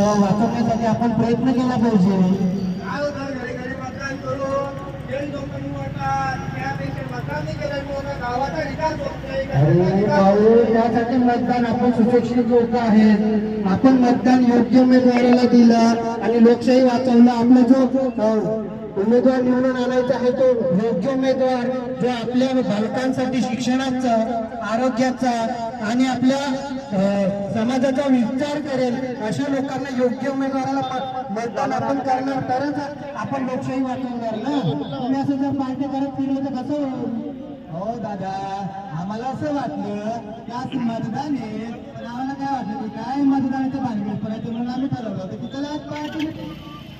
वाचवण्यासाठी आपण प्रयत्न केला पाहिजे. अरे भाऊ. त्यासाठी मतदान आपण सुशिक्षित लोक आहेत. आपण मतदान योग्य उमेदवाराला दिलं आणि लोकशाही वाचवलं. आपला जो उमेदवार निवडून आणायचा आहे तो योग्य उमेदवार जो आपल्या बालकांसाठी शिक्षणाचा आरोग्याचा आणि आपल्या समाजाचा विचार करेल अशा लोकांना योग्य उमेदवाराला मतदान आपण करणार. तरच आपण लोकशाही वाचवणार ना? तुम्ही असं जर पार्टी करत फिरलं तर कसं होईल? हो दादा. आम्हाला असं वाटलं की आज मतदान आहे पण आम्हाला काय वाटलं की काय मतदानाचं भानगड करायचं म्हणून आम्ही ठरवलं होतं की चला आज पार्टी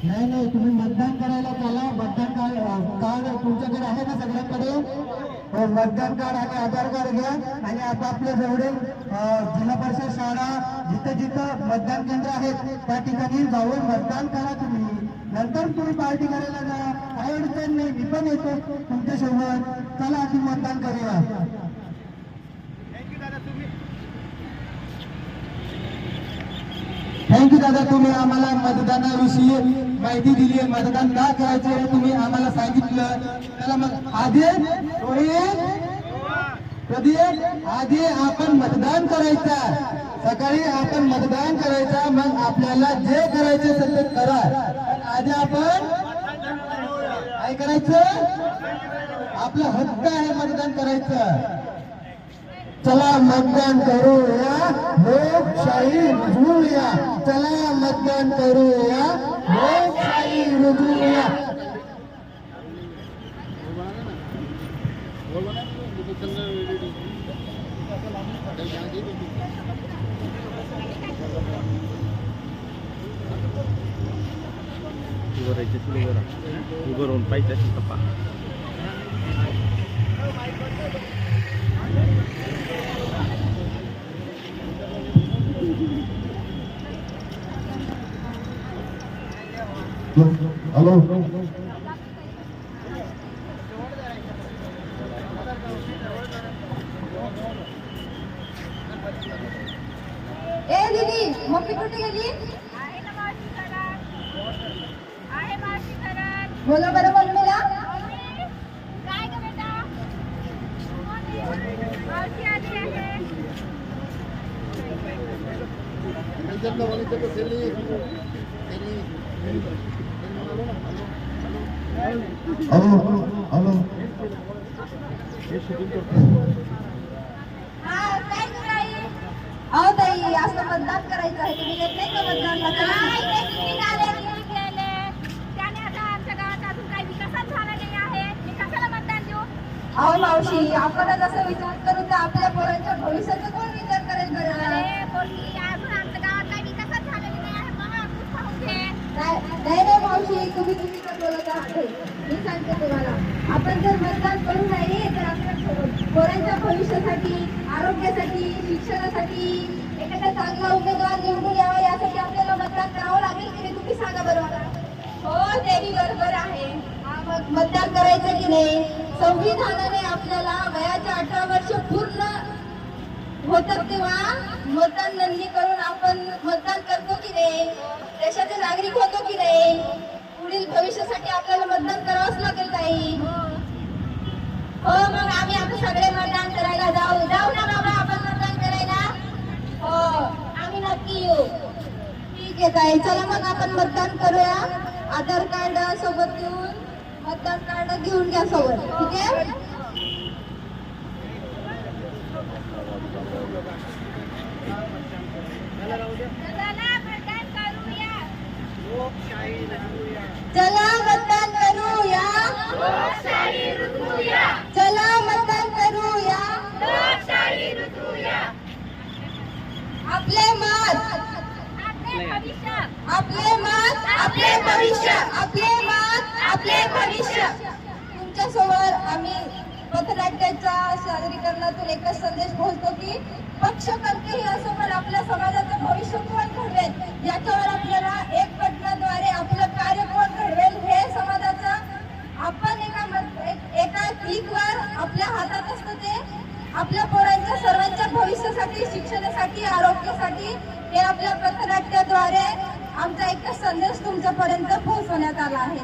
नाही नाही तुम्ही मतदान करायला चला. मतदान कार्ड कार्ड तुमच्याकडे आहे ना सगळ्यांकडे? मतदान कार्ड आणि आधार कार्ड घ्या. आणि आपापल्या जेवढे जिल्हा परिषद शाळा जिथं जिथं मतदान केंद्र आहेत त्या ठिकाणी जाऊन मतदान करा तुम्ही. नंतर तुम्ही पार्टी करायला जा. काही अडचण नाही मी पण येतो तुमच्यासोबत. चला आधी मतदान करूया. थँक्यू दादा. तुम्ही आम्हाला मतदानाविषयी माहिती दिली मतदान का करायचे तुम्ही आम्हाला सांगितलं. त्याला मग आधी कधी आधी आपण मतदान करायचा. सकाळी आपण मतदान करायचं. मग आपल्याला जे करायचे असेल ते करा. आधी आपण काय करायचं आपला हक्क आहे मतदान करायचं. चला मतदान करूया लोकशाही रुजवूया चला मतदान करूया Siguro on 5 pesos pa. Thank you. Hello ए दीदी मम्मी कुठे गेली बोला बरं मम्मीला मम्मी, काय ग बेटा मम्मी, मावशी आली आहे हॅलो हॅलो हा अहो ताई असं मतदान करायचं आहे. तुम्ही येत नाही का मतदानला? काय ते किती झाले, किती केले? त्याने आता आमच्या गावात अजून काही विकासच झाला नाही आहे. मी कशाला मतदान देऊ? अहो मावशी आपणच असं विचार करून तर आपल्या पोरांच्या भविष्याचा कोण विचार करेल बरं अरे पोरगी, अजून आमच्या गावात काही विकासच झालेला नाही आहे मला तूच पाहून घे नाही नाही नाही मावशी तुम्ही चुकीचं बोलत आहात मी सांगते तुम्हाला. आपण जर मतदान करू नाही तर आपल्या पोरांच्या भविष्यासाठी आरोग्यासाठी शिक्षणासाठी एखादा चांगला उमेदवार निवडून यावा यासाठी आपल्याला मतदान करावं लागेल की नाही तुम्ही सांगा बरं मला. हो तेही बरोबर आहे. मग मतदान करायचं की नाही? संविधानाने आपल्याला वयाच्या अठरा वर्ष पूर्ण होतात तेव्हा मतदान नोंदणी करून आपण मतदान करतो की नाही? देशाचे नागरिक होतो की नाही? पुढील भविष्यासाठी आपण मतदान करावंच लागेल काही हो मग आम्ही आता सगळे मतदान करायला जाऊ जाऊ ना बाबा आपण मतदान करायला हो आम्ही नक्की येऊ ठीक आहे. चला मग आपण मतदान करूया. आधार कार्ड सोबत घेऊन मतदान कार्ड घेऊन घ्या सोबत. ठीक आहे? चला मतदान करूया. चला मतदान करूया. आपले मा आपले मत आपले भविष्य आपले मत आपले भविष्य. तुमच्यासमोर आम्ही पथनाट्याच्या सादरीकरणातून एकच संदेश बोलतो की पक्ष कोणतेही असं पण आपल्या समाजाचं भविष्य कोण घडवेल याच्यावर आपल्याला एक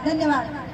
धन्यवाद